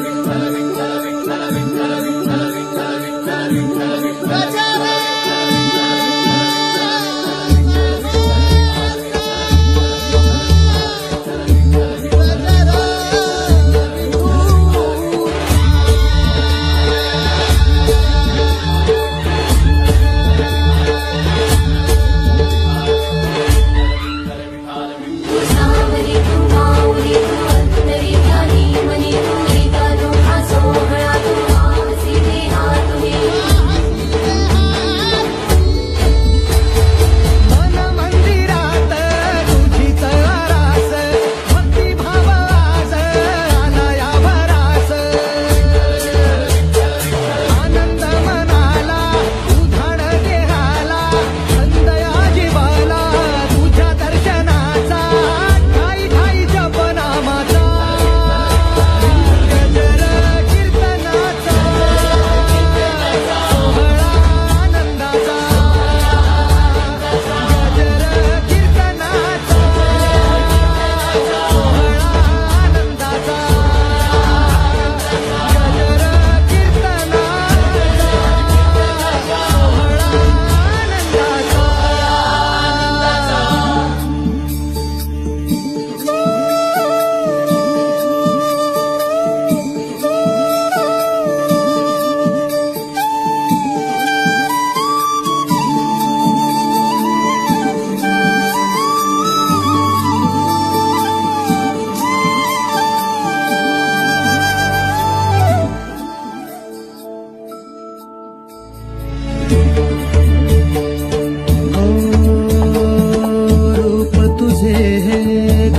Thank you.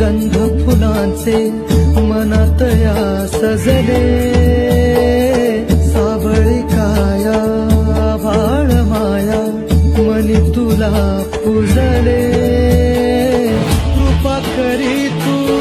गंध फुलांचे मनातया सजले. साबळी काया बाळ माया मनी तुला पुजले. कृपा करी तू